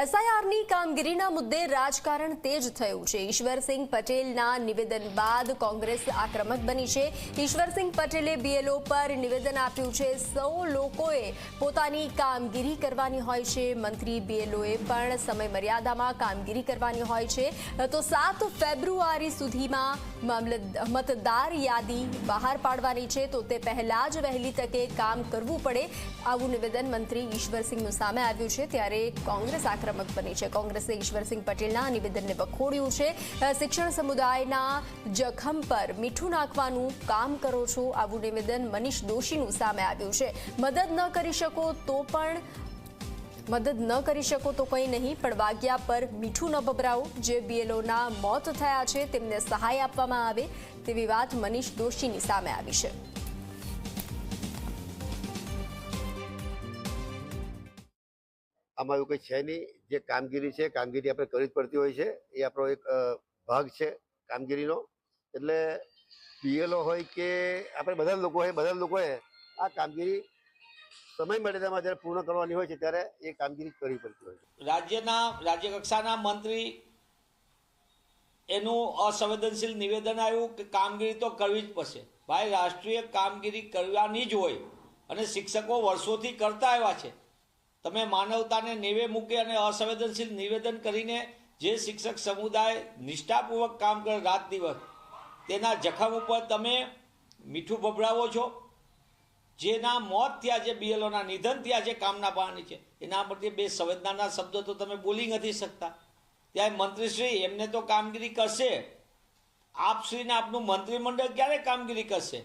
એસઆઈઆરની કામગીરીના મુદ્દે રાજકારણ તેજ થયું છે. ઈશ્વરસિંહ પટેલના નિવેદન બાદ કોંગ્રેસ આક્રમક બની છે. ઈશ્વરસિંહ પટેલે બીએલઓ પર નિવેદન આપ્યું છે. સૌ લોકોએ પોતાની કામગીરી કરવાની હોય છે. મંત્રી બીએલઓએ પણ સમય મર્યાદામાં કામગીરી કરવાની હોય છે. તો સાત ફેબ્રુઆરી સુધીમાં મતદાર યાદી બહાર પાડવાની છે. તો તે પહેલાં જ વહેલી તકે કામ કરવું પડે. આવું નિવેદન મંત્રી ઈશ્વરસિંહનું સામે આવ્યું છે. ત્યારે કોંગ્રેસ આક્રમક બની છે. કોંગ્રેસે ઈશ્વરસિંહ પટેલના નિવેદનને વખોડ્યું છે. શિક્ષણ સમુદાયના જખમ પર મીઠું નાખવાનું કામ કરો છો આવું નિવેદન મનીષ દોશીનું સામે આવ્યું છે. મદદ ન કરી શકો તો પણ મદદ ન કરી શકો તો કંઈ નહીં, પણ વાગ્યા પર મીઠું ન ભભરાવો. જે બીએલઓના મોત થયા છે તેમને સહાય આપવામાં આવે તેવી વાત મનીષ દોશીની સામે આવી છે. આમાં એવું કંઈ છે નહીં. જે કામગીરી છે, કામગીરી આપણે કરવી જ પડતી હોય છે. એ આપણો એક ભાગ છે કામગીરીનો. એટલે પીએલઓ હોય કે આપણે બધા લોકો હોય, બધા લોકોએ આ કામગીરી સમય મર્યાદામાં જ્યારે પૂર્ણ કરવાની હોય છે ત્યારે એ કામગીરી કરવી પડતી હોય છે. રાજ્યના રાજ્ય કક્ષાના મંત્રી એનું અસંવેદનશીલ નિવેદન આવ્યું કે કામગીરી તો કરવી જ પડશે. ભાઈ, રાષ્ટ્રીય કામગીરી કરવાની જ હોય અને શિક્ષકો વર્ષોથી કરતા આવ્યા છે. તમે માનવતાને નેવે મૂકે અને અસંવેદનશીલ નિવેદન કરીને જે શિક્ષક સમુદાય નિષ્ઠાપૂર્વક કામ કરે રાત દિવસ, તેના જખમ ઉપર તમે મીઠું ભભરાવો છો? જેના મોત થયા છે બીએલઓના નિધન થયા છે, કામના પાણી છે, એના પરથી બે સંવેદનાના શબ્દો તો તમે બોલી નથી શકતા. ત્યારે મંત્રીશ્રી એમને તો કામગીરી કરશે. આપશ્રીને આપનું મંત્રીમંડળ ક્યારે કામગીરી કરશે?